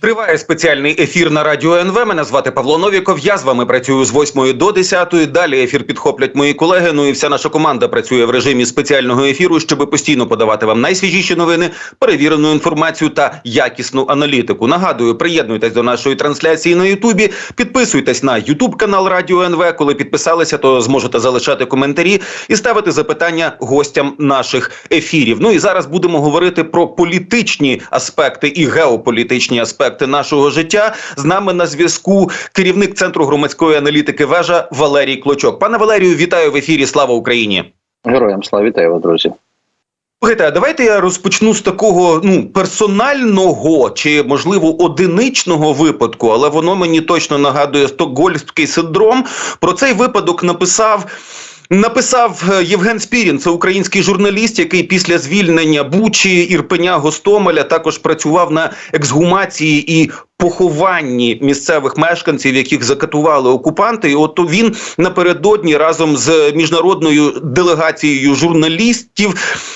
Триває спеціальний ефір на радіо НВ. Мене звати Павло Новіков. Я з вами працюю з 8 до 10. Далі ефір підхоплять мої колеги. Ну і вся наша команда працює в режимі спеціального ефіру, щоб постійно подавати вам найсвіжіші новини, перевірену інформацію та якісну аналітику. Нагадую, приєднуйтесь до нашої трансляції на Ютубі. Підписуйтесь на Ютуб канал Радіо НВ. Коли підписалися, то зможете залишати коментарі і ставити запитання гостям наших ефірів. Ну і зараз будемо говорити про політичні аспекти і геополітичні аспекти нашого життя. З нами на зв'язку керівник центру громадської аналітики вежа Валерій Клочок. Пане Валерію, вітаю в ефірі. Слава Україні! Героям слава вітаю вас, друзі. Слухайте, а давайте я розпочну з такого ну персонального чи можливо одиничного випадку, але воно мені точно нагадує стокгольмський синдром. Про цей випадок написав. Написав е, Євген Спірін, це український журналіст, який після звільнення Бучі, Ірпеня, Гостомеля також працював на ексгумації і похованні місцевих мешканців, яких закатували окупанти. І от він напередодні разом з міжнародною делегацією журналістів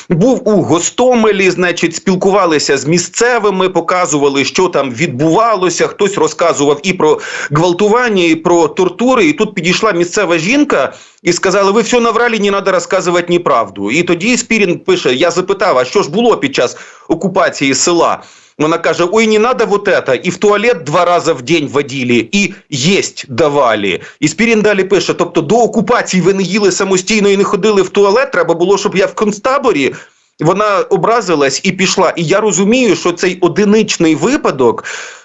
був у Гостомелі. Значить, спілкувалися з місцевими, показували, що там відбувалося. Хтось розказував і про гвалтування, і про тортури. І тут підійшла місцева жінка і сказала: ви все наврали, не треба розказувати неправду. І тоді Спірін пише: Я запитав, а що ж було під час окупації села? Вона каже: Ой, не надо вот это. І в туалет два рази в день водили, і єсть давали. І Спірін далі пише: тобто до окупації ви не їли самостійно і не ходили в туалет. Треба було, щоб я в концтаборі. Вона образилась і пішла. І я розумію, що цей одиничний випадок.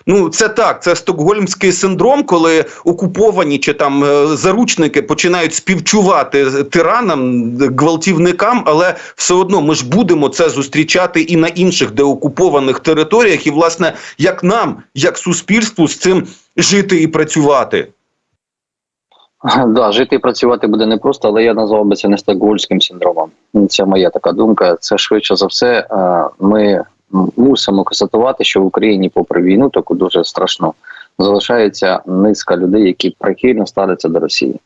Ну, це так, це стокгольмський синдром, коли окуповані чи там е, заручники починають співчувати тиранам, гвалтівникам, але все одно ми ж будемо це зустрічати і на інших деокупованих територіях. І, власне, як нам, як суспільству, з цим жити і працювати. Да, жити і працювати буде непросто, але я назвав би це не стокгольмським синдромом. Це моя така думка. Це швидше за все. е, Ми мусимо констатувати, що в Україні, попри війну, таку дуже страшну, залишається низка людей, які прихильно ставляться до Росії.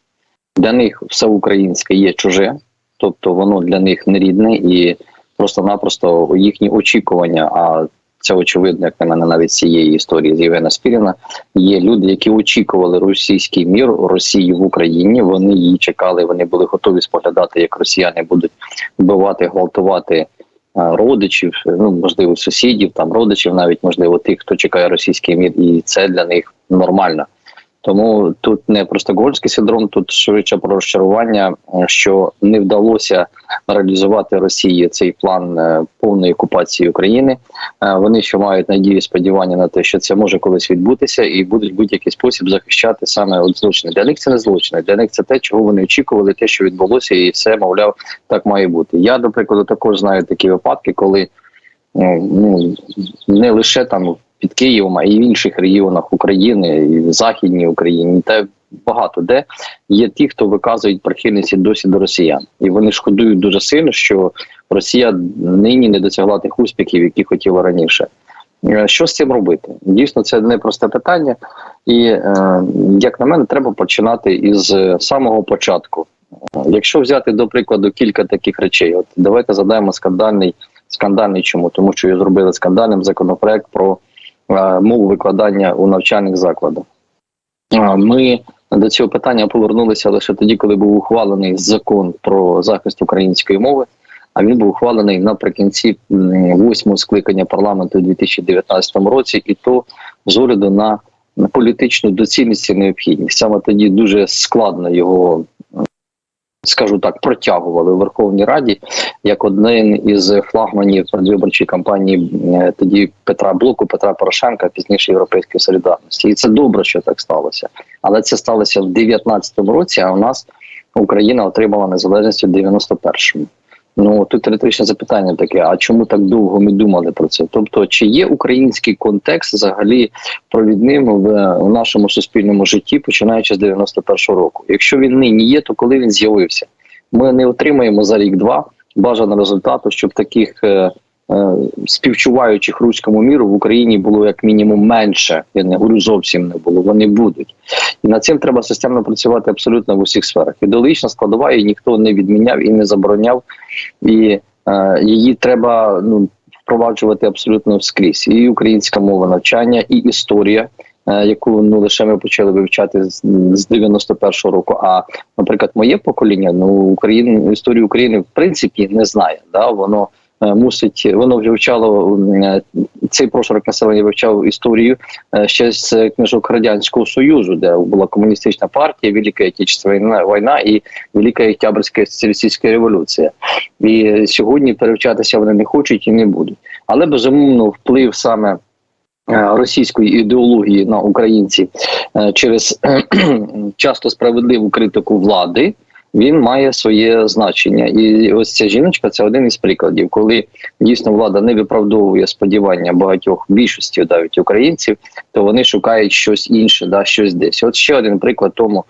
Для них все українське є чуже, тобто воно для них не рідне і просто-напросто їхні очікування. А це очевидно, як на мене, навіть цієї історії з Євгена Спіріна. Є люди, які очікували російський мір Росії в Україні. Вони її чекали. Вони були готові споглядати, як росіяни будуть вбивати, гвалтувати родичів, ну можливо, сусідів, там родичів, навіть можливо, тих, хто чекає російський мір, і це для них нормально. Тому тут не про стокгольмський синдром, тут швидше про розчарування, що не вдалося реалізувати Росії цей план е, повної окупації України. Е, Вони ще мають надію, сподівання на те, що це може колись відбутися, і будуть будь-який спосіб захищати саме от злочини. Для них це не злочини. Для них це те, чого вони очікували, те, що відбулося, і все мовляв, так має бути. Я, до прикладу, також знаю такі випадки, коли е, ну не лише там під Києвом, і в інших регіонах України, і в Західній Україні, та багато де є ті, хто виказують прихильність досі до росіян, і вони шкодують дуже сильно, що Росія нині не досягла тих успіхів, які хотіла раніше. Е, Що з цим робити? Дійсно, це непросте питання, і е, як на мене, треба починати із е, самого початку. Якщо взяти до прикладу кілька таких речей, от давайте задаємо скандальний скандальний чому, тому що зробили скандальним законопроект про мову викладання у навчальних закладах. Е, Ми до цього питання повернулися лише тоді, коли був ухвалений закон про захист української мови. А він був ухвалений наприкінці восьмого скликання парламенту у 2019 році, і то з огляду на політичну доцільність і необхідність. Саме тоді дуже складно його, скажу так, протягували у Верховній Раді як один із флагманів передвиборчої кампанії е, тоді Петра Блоку, Петра Порошенка, пізніше Європейської солідарності. І це добре, що так сталося. Але це сталося в 19-му році. А у нас Україна отримала незалежність у 91-му. Ну тут риторичне запитання таке: а чому так довго ми думали про це? Тобто, чи є український контекст взагалі провідним в, в нашому суспільному житті, починаючи з 91-го року? Якщо він нині є, то коли він з'явився? Ми не отримаємо за рік-два бажаного результату, щоб таких е, співчуваючих руському міру в Україні було як мінімум менше. Я не говорю зовсім не було. Вони будуть, і над цим треба системно працювати абсолютно в усіх сферах. Ідеологічна складова її ніхто не відміняв і не забороняв, і е, її треба ну впроваджувати абсолютно скрізь. І українська мова навчання, і історія, е, яку ну лише ми почали вивчати з, з 91-го року. А наприклад, моє покоління, ну Україн, історію України в принципі не знає. Да? Воно е, мусить, воно вивчало е, цей прошарок населення вивчав історію е, ще з е, книжок радянського союзу, де була комуністична партія, Велика Отечественна війна і Велика Октябрьська соціалістична революція. І е, сьогодні перевчатися вони не хочуть і не будуть. Але безумовно вплив саме. е, Російської ідеології на українців е, через часто справедливу критику влади він має своє значення. І ось ця жіночка це один із прикладів, коли дійсно влада не виправдовує сподівання багатьох більшості навіть українців, то вони шукають щось інше, да щось десь. От ще один приклад тому.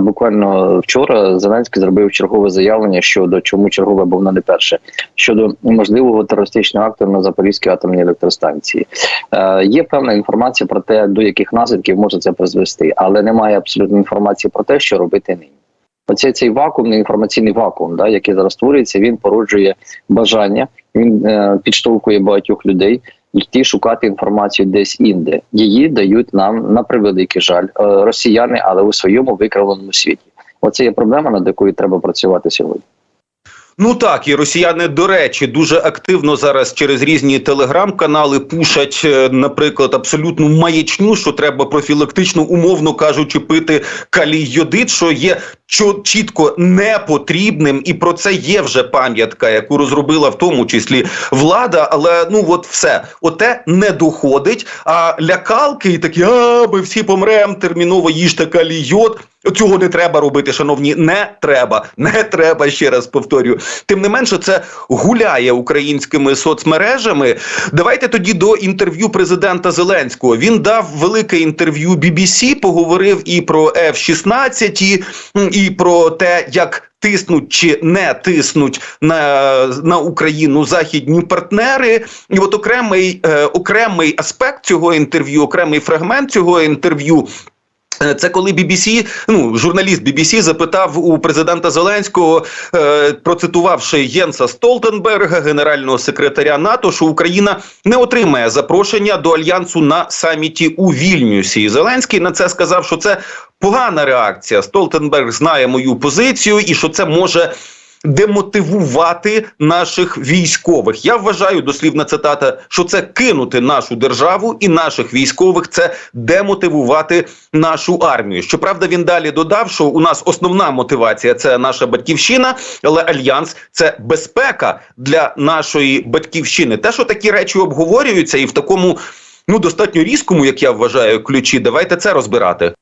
Буквально вчора Зеленський зробив чергове заявлення щодо чому чергове, бо воно не перше щодо можливого терористичного акту на Запорізькій атомній електростанції. Е, є певна інформація про те, до яких наслідків може це призвести, але немає абсолютно інформації про те, що робити нині. Оцей цей вакуум, інформаційний вакуум, да, який зараз створюється, він породжує бажання, він е, підштовхує багатьох людей йти шукати інформацію десь інде. Її дають нам на превеликий жаль е, росіяни, але у своєму викривленому світі. Оце є проблема, над якою треба працювати сьогодні. Ну так, і росіяни, до речі, дуже активно зараз через різні телеграм-канали пушать, е, наприклад, абсолютну маячню, що треба профілактично, умовно кажучи, пити калій йодит, що є чітко непотрібним, і про це є вже пам'ятка, яку розробила в тому числі влада. Але ну от все, оте не доходить. А лякалки і такі, а ми всі помремо, терміново їжте калій йод. Цього не треба робити, шановні. Не треба, не треба ще раз повторюю. Тим не менше, це гуляє українськими соцмережами. Давайте тоді до інтерв'ю президента Зеленського. Він дав велике інтерв'ю BBC, поговорив і про F-16, і, і про те, як. Тиснуть чи не тиснуть на, на Україну західні партнери, і от окремий е, окремий аспект цього інтерв'ю, окремий фрагмент цього інтерв'ю Е, Це коли BBC, ну журналіст BBC запитав у президента Зеленського, е, процитувавши Єнса Столтенберга, генерального секретаря НАТО, що Україна не отримає запрошення до альянсу на саміті у Вільнюсі. І Зеленський на це сказав, що це погана реакція. Столтенберг знає мою позицію, і що це може демотивувати наших військових. Я вважаю, дослівна цитата, що це кинути нашу державу і наших військових, це демотивувати нашу армію. Щоправда, він далі додав, що у нас основна мотивація це наша батьківщина, але альянс це безпека для нашої батьківщини. Те, що такі речі обговорюються, і в такому ну достатньо різкому, як я вважаю, ключі, давайте це розбирати.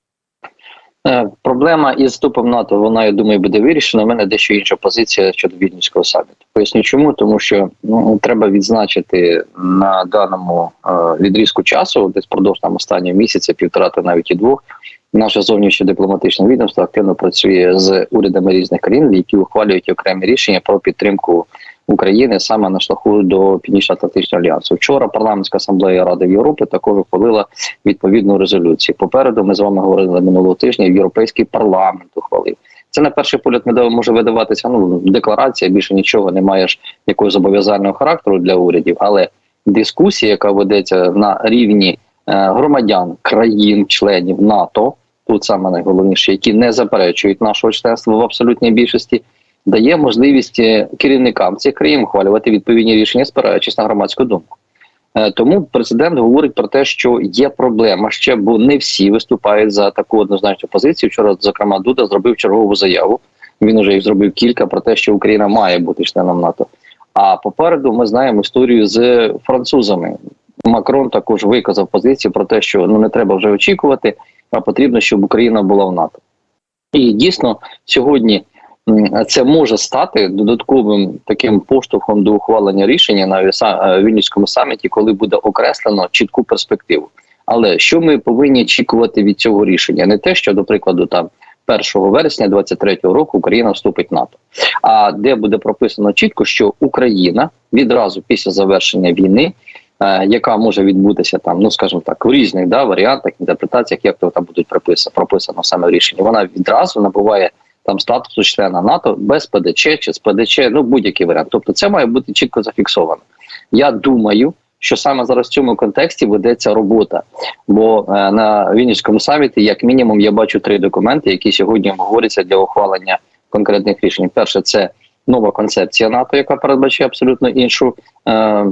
Е, Проблема із вступом НАТО, вона я думаю, буде вирішена. У мене дещо інша позиція щодо вільнюського саміту. Поясню, чому тому, що ну треба відзначити на даному е, відрізку часу, десь продовж там останнього місяця, півтора та навіть і двох. Наше зовнішнє дипломатичне відомство активно працює з урядами різних країн, які ухвалюють окремі рішення про підтримку України саме на шляху до Північно-Атлантичного альянсу. Вчора парламентська асамблея Ради Європи також ухвалила відповідну резолюцію. Попереду ми з вами говорили минулого тижня. Європейський парламент ухвалив. Це на перший погляд не може видаватися. Ну декларація більше нічого не маєш якогось зобов'язального характеру для урядів, але дискусія, яка ведеться на рівні е, громадян країн-членів НАТО, тут саме найголовніше, які не заперечують нашого членства в абсолютній більшості, дає можливість е, керівникам цих країн ухвалювати відповідні рішення, спираючись на громадську думку. Е, Тому президент говорить про те, що є проблема ще, бо не всі виступають за таку однозначну позицію. Вчора, зокрема, Дуда зробив чергову заяву. Він уже їх зробив кілька про те, що Україна має бути членом НАТО. А попереду ми знаємо історію з французами. Макрон також виказав позицію про те, що ну не треба вже очікувати, а потрібно, щоб Україна була в НАТО. І дійсно сьогодні це може стати додатковим таким поштовхом до ухвалення рішення на е, Вільнюському саміті, коли буде окреслено чітку перспективу. Але що ми повинні очікувати від цього рішення? Не те, що, до прикладу, там 1 вересня 2023 року Україна вступить в НАТО, а де буде прописано чітко, що Україна відразу після завершення війни. е, Яка може відбутися там, ну скажімо так, в різних да, варіантах, інтерпретаціях, як то там будуть прописано, прописано саме в рішенні. Вона відразу набуває там статусу члена НАТО без ПДЧ чи з ПДЧ, ну будь-який варіант. Тобто це має бути чітко зафіксовано. Я думаю, що саме зараз в цьому контексті ведеться робота. Бо е, на Вінницькому саміті, як мінімум, я бачу три документи, які сьогодні говоряться для ухвалення конкретних рішень. Перше, це нова концепція НАТО, яка передбачає абсолютно іншу е,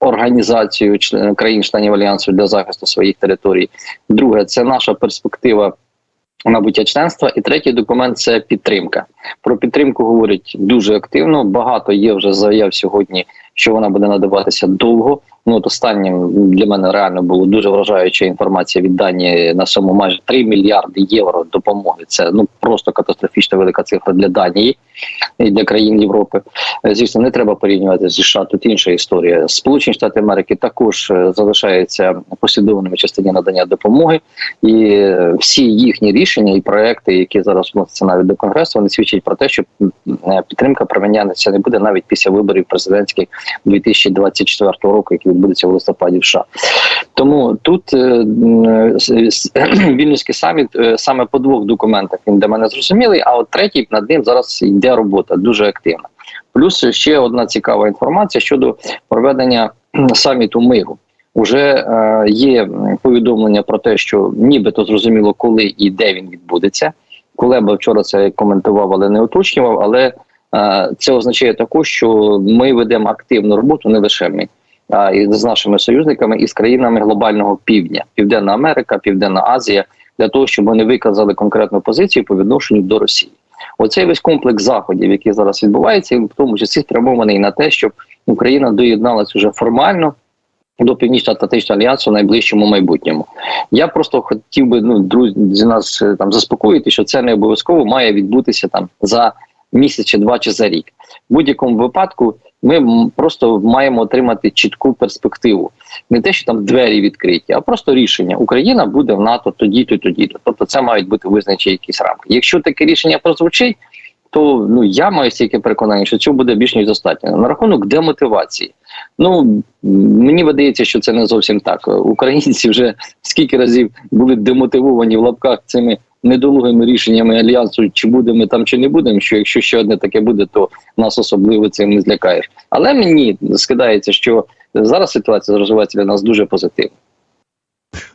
організацію член- країн-членів альянсу для захисту своїх територій. Друге, це наша перспектива набуття членства. І третій документ це підтримка. Про підтримку говорять дуже активно. Багато є вже заяв сьогодні, що вона буде надаватися довго. Ну от останнім для мене реально було дуже вражаюча інформація від Данії на суму майже 3 мільярди євро допомоги. Це ну просто катастрофічно велика цифра для Данії і для країн Європи. Е, Звісно, не треба порівнювати з США. Тут інша історія. Сполучені Штати Америки також е, залишаються послідовними частині надання допомоги, і е, всі їхні рішення і проекти, які зараз вносяться навіть до конгресу, вони свідчать про те, що підтримка промінятися не буде навіть після виборів президентських 2024 року, які відбудуться в листопаді в США. Тому тут е, с- Вільнюський саміт е, саме по двох документах він для мене зрозумілий. А от третій над ним зараз йде робота дуже активна. Плюс ще одна цікава інформація щодо проведення саміту миру. Уже е, є повідомлення про те, що нібито зрозуміло, коли і де він відбудеться. Кулеба вчора це коментував, але не уточнював. Але е, це означає також, що ми ведемо активну роботу не лише ми, а і з нашими союзниками і з країнами глобального півдня, Південна Америка, Південна Азія, для того, щоб вони виказали конкретну позицію по відношенню до Росії. Оцей весь комплекс заходів, який зараз відбувається, і в тому числі спрямований на те, щоб Україна доєдналась уже формально до Північно-Атлантичного альянсу в найближчому майбутньому. Я просто хотів би ну друзі нас е, там заспокоїти, що це не обов'язково має відбутися там за місяць чи два чи за рік. В будь-якому випадку ми просто маємо отримати чітку перспективу. Не те, що там двері відкриті, а просто рішення. Україна буде в НАТО тоді-то, тоді-то. Тобто це мають бути визначені якісь рамки. Якщо таке рішення прозвучить, то ну я маю стільки переконання, що цього буде більш ніж достатньо. На рахунок демотивації. Ну мені видається, що це не зовсім так. Українці вже скільки разів були демотивовані в лапках цими недолугими рішеннями альянсу, чи будемо там, чи не будемо. Що якщо ще одне таке буде, то нас особливо цим не злякаєш. Але мені скидається, що зараз ситуація розвивається для нас дуже позитивно.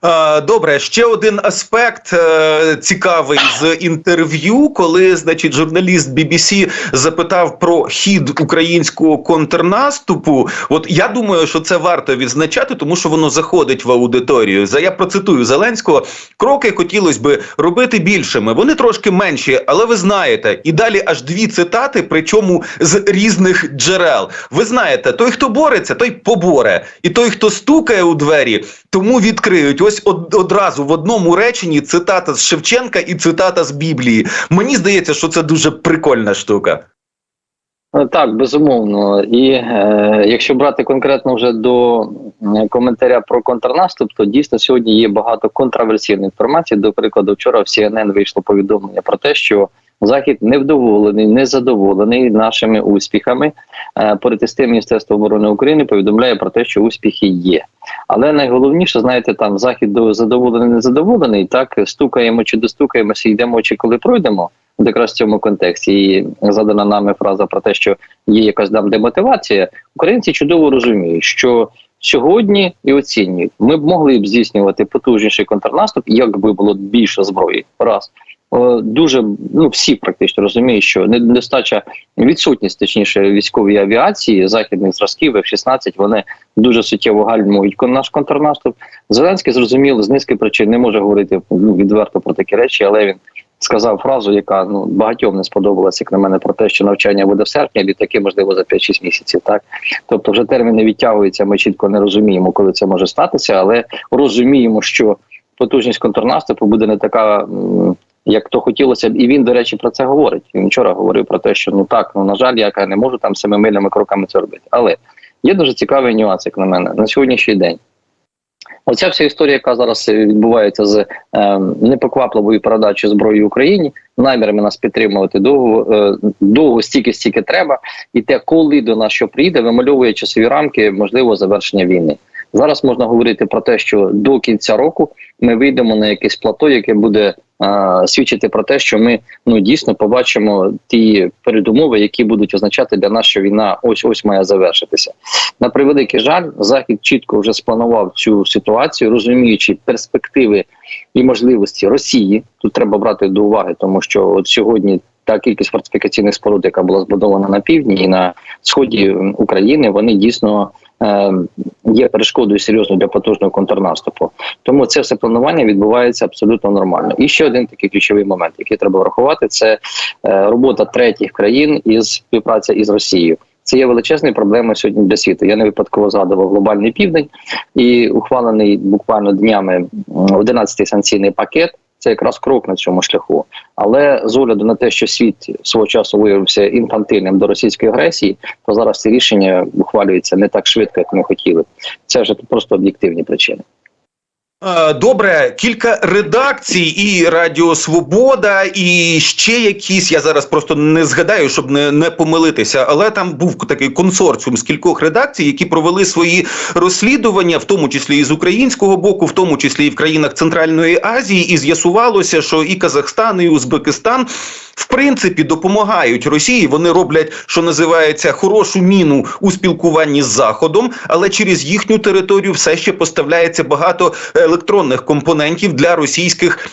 Е, Добре, ще один аспект е, цікавий з інтерв'ю, коли значить журналіст BBC запитав про хід українського контрнаступу. От я думаю, що це варто відзначати, тому що воно заходить в аудиторію. За я процитую Зеленського: кроки хотілося би робити більшими. Вони трошки менші, але ви знаєте, і далі аж дві цитати, причому з різних джерел. Ви знаєте, той, хто бореться, той поборе, і той, хто стукає у двері, тому відкриють. Ось од- одразу в одному реченні цитата з Шевченка і цитата з Біблії. Мені здається, що це дуже прикольна штука. Е, Так, безумовно. І е, якщо брати конкретно вже до е, коментаря про контрнаступ, то дійсно сьогодні є багато контроверсійної інформації. До прикладу, вчора в CNN вийшло повідомлення про те, що Захід невдоволений, незадоволений нашими успіхами. Е, із тим, Міністерство оборони України повідомляє про те, що успіхи є. Але найголовніше, знаєте, там захід до- задоволений, незадоволений. Так стукаємо чи достукаємося, йдемо чи коли пройдемо. От якраз в цьому контексті і задана нами фраза про те, що є якась там демотивація. Українці чудово розуміють, що сьогодні і оцінюють, ми б могли б здійснювати потужніший контрнаступ, якби було більше зброї. Раз дуже ну всі практично розуміють, що недостача відсутність, точніше, військової авіації західних зразків F-16, вони дуже суттєво гальмують наш контрнаступ. Зеленський зрозуміло з низки причин не може говорити ну, відверто про такі речі, але він сказав фразу, яка ну багатьом не сподобалася, як на мене, про те, що навчання буде в серпні, літаки можливо за 5-6 місяців. Так тобто, вже терміни відтягуються. Ми чітко не розуміємо, коли це може статися, але розуміємо, що потужність контрнаступу буде не така. Як то хотілося б, і він, до речі, про це говорить. Він вчора говорив про те, що ну так, ну на жаль, я не можу там семимильними кроками це робити. Але є дуже цікавий нюанс, як на мене, на сьогоднішній день. Оця вся історія, яка зараз відбувається з е, непоквапливою передачею зброї Україні, намірами нас підтримувати довго, е, довго стільки, стільки треба, і те, коли до нас що прийде, вимальовує часові рамки можливо завершення війни. Зараз можна говорити про те, що до кінця року ми вийдемо на якесь плато, яке буде свідчити про те, що ми ну дійсно побачимо ті передумови, які будуть означати для нас, що війна ось ось має завершитися. На превеликий жаль, захід чітко вже спланував цю ситуацію, розуміючи перспективи і можливості Росії. Тут треба брати до уваги, тому що от сьогодні. Та кількість фортифікаційних споруд, яка була збудована на півдні і на сході України, вони дійсно є перешкодою серйозною для потужного контрнаступу. Тому це все планування відбувається абсолютно нормально. І ще один такий ключовий момент, який треба врахувати, це е, робота третіх країн із співпраця із Росією. Це є величезною проблемою сьогодні для світу. Я не випадково згадував глобальний південь і ухвалений буквально днями м, 11-й санкційний пакет. Це якраз крок на цьому шляху. Але з огляду на те, що світ свого часу виявився інфантильним до російської агресії, то зараз ці рішення ухвалюються не так швидко, як ми хотіли. Це вже просто об'єктивні причини. Е, Добре, кілька редакцій і Радіо Свобода, і ще якісь. Я зараз просто не згадаю, щоб не, не помилитися. Але там був такий консорціум з кількох редакцій, які провели свої розслідування, в тому числі і з українського боку, в тому числі і в країнах Центральної Азії, і з'ясувалося, що і Казахстан, і Узбекистан. В принципі, допомагають Росії. Вони роблять, що називається, хорошу міну у спілкуванні з Заходом, але через їхню територію все ще поставляється багато електронних компонентів для російських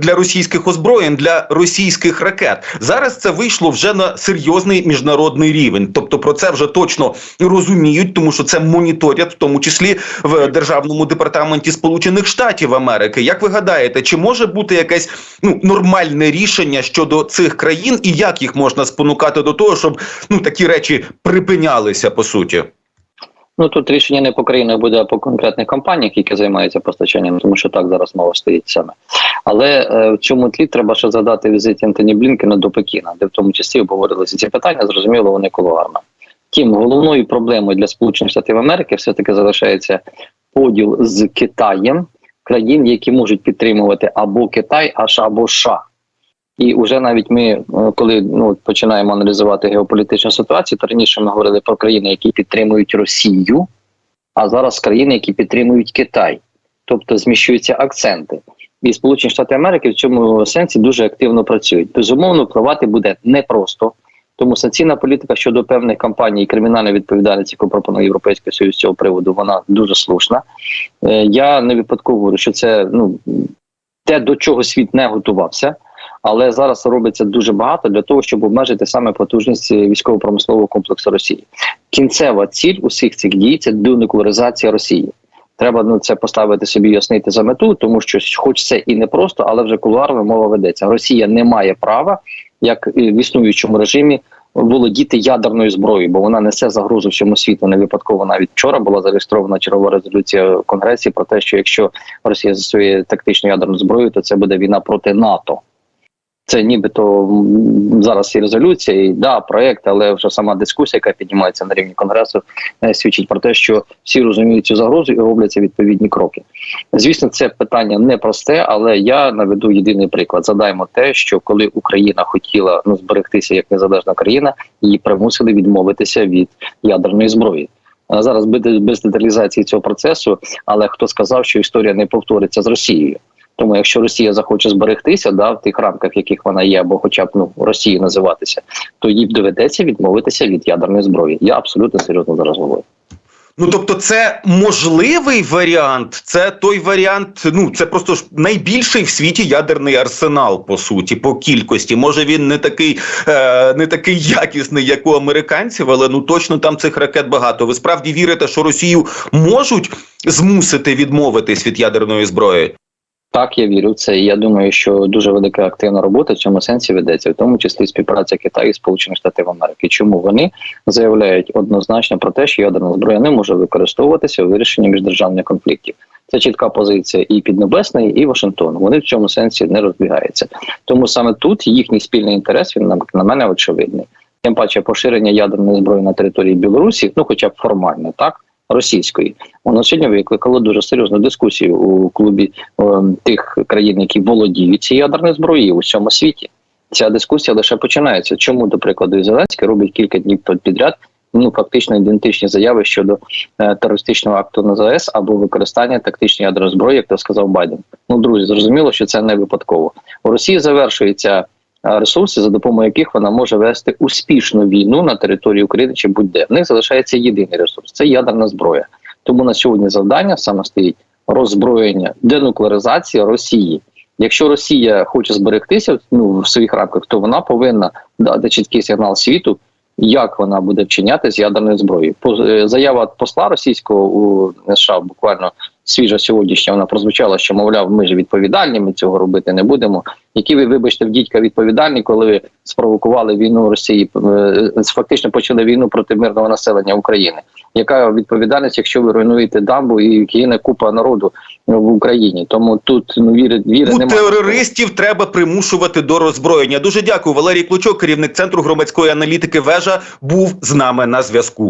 для російських озброєнь, для російських ракет. Зараз це вийшло вже на серйозний міжнародний рівень. Тобто про це вже точно розуміють, тому що це моніторять, в тому числі в державному департаменті Сполучених Штатів Америки. Як ви гадаєте, чи може бути якесь ну нормальне рішення щодо цих країн, і як їх можна спонукати до того, щоб ну такі речі припинялися по суті? Ну тут рішення не по країнах буде, а по конкретних компаніях, які займаються постачанням, тому що так зараз мова стоїть саме. Але е, в цьому тлі треба ще задати візит Антоні Блінкена до Пекіна, де в тому числі обговорилися ці питання. Зрозуміло, вони кулуарно. Втім, головною проблемою для Сполучених Штатів Америки все таки залишається поділ з Китаєм країн, які можуть підтримувати або Китай, аж або США. І вже навіть ми, е, коли ну починаємо аналізувати геополітичну ситуацію, то раніше ми говорили про країни, які підтримують Росію, а зараз країни, які підтримують Китай, тобто зміщуються акценти. І Сполучені Штати Америки в цьому сенсі дуже активно працюють. Безумовно, впливати буде непросто. Тому санкційна політика щодо певних компаній і кримінальної відповідальності, яку пропонує Європейський Союз з цього приводу, вона дуже слушна. Е, Я не випадково говорю, що це ну те, до чого світ не готувався. Але зараз робиться дуже багато для того, щоб обмежити саме потужність військово-промислового комплексу Росії. Кінцева ціль усіх цих дій це денуклеаризація Росії. Треба ну це поставити собі яснити за мету, тому що, хоч це і не просто, але вже кулуарно мова ведеться. Росія не має права, як в існуючому режимі, володіти ядерною зброєю, бо вона несе загрозу всьому світу. Не випадково навіть вчора була зареєстрована чергова резолюція в Конгресі про те, що якщо Росія застосує тактичну ядерну зброю, то це буде війна проти НАТО. Це нібито зараз і резолюція, і да, проект, але вже сама дискусія, яка піднімається на рівні конгресу, е, свідчить про те, що всі розуміють цю загрозу і робляться відповідні кроки. Звісно, це питання непросте, але я наведу єдиний приклад. Задаємо те, що коли Україна хотіла ну зберегтися як незалежна країна, її примусили відмовитися від ядерної зброї. Зараз без, без деталізації цього процесу, але хто сказав, що історія не повториться з Росією? Тому, якщо Росія захоче зберегтися, да, в тих рамках, в яких вона є, або хоча б ну Росією називатися, то їй доведеться відмовитися від ядерної зброї. Я абсолютно серйозно зараз говорю. Ну тобто, це можливий варіант. Це той варіант. Ну це просто ж найбільший в світі ядерний арсенал, по суті, по кількості. Може він не такий, е, не такий якісний, як у американців, але ну точно там цих ракет багато. Ви справді вірите, що Росію можуть змусити відмовитись від ядерної зброї? Так, я вірю в це. І я думаю, що дуже велика активна робота в цьому сенсі ведеться, в тому числі співпраця Китаю і Сполучених Штатів Америки. Чому вони заявляють однозначно про те, що ядерна зброя не може використовуватися у вирішенні міждержавних конфліктів? Це чітка позиція і Піднебесної, і Вашингтону. Вони в цьому сенсі не розбігаються. Тому саме тут їхній спільний інтерес він на, мене очевидний. Тим паче поширення ядерної зброї на території Білорусі, ну хоча б формально, так російської, воно сьогодні викликало дуже серйозну дискусію у клубі е, тих країн, які володіють цією ядерною зброєю у всьому світі. Ця дискусія лише починається. Чому, до прикладу, Зеленський робить кілька днів підряд ну фактично ідентичні заяви щодо е, терористичного акту на ЗАЕС або використання тактичної ядерної зброї, як то сказав Байден. Ну друзі, зрозуміло, що це не випадково. У Росії завершуються е, ресурси, за допомогою яких вона може вести успішну війну на території України чи будь-де. В них залишається єдиний ресурс це ядерна зброя. Тому на сьогодні завдання саме стоїть роззброєння, денуклеаризація Росії. Якщо Росія хоче зберегтися ну, в своїх рамках, то вона повинна дати чіткий сигнал світу, як вона буде вчиняти з ядерною зброєю. Е, Заява посла російського у США буквально свіжа сьогоднішня, вона прозвучала, що мовляв, ми ж відповідальні, ми цього робити не будемо. Які ви, вибачте, в дідька відповідальні, коли ви спровокували війну Росії, е, фактично почали війну проти мирного населення України. Яка відповідальність, якщо ви руйнуєте дамбу і кине купа народу в Україні? Тому тут ну віри віри У немає. терористів треба примушувати до роззброєння. Дуже дякую. Валерій Клочок, керівник центру громадської аналітики. Вежа був з нами на зв'язку.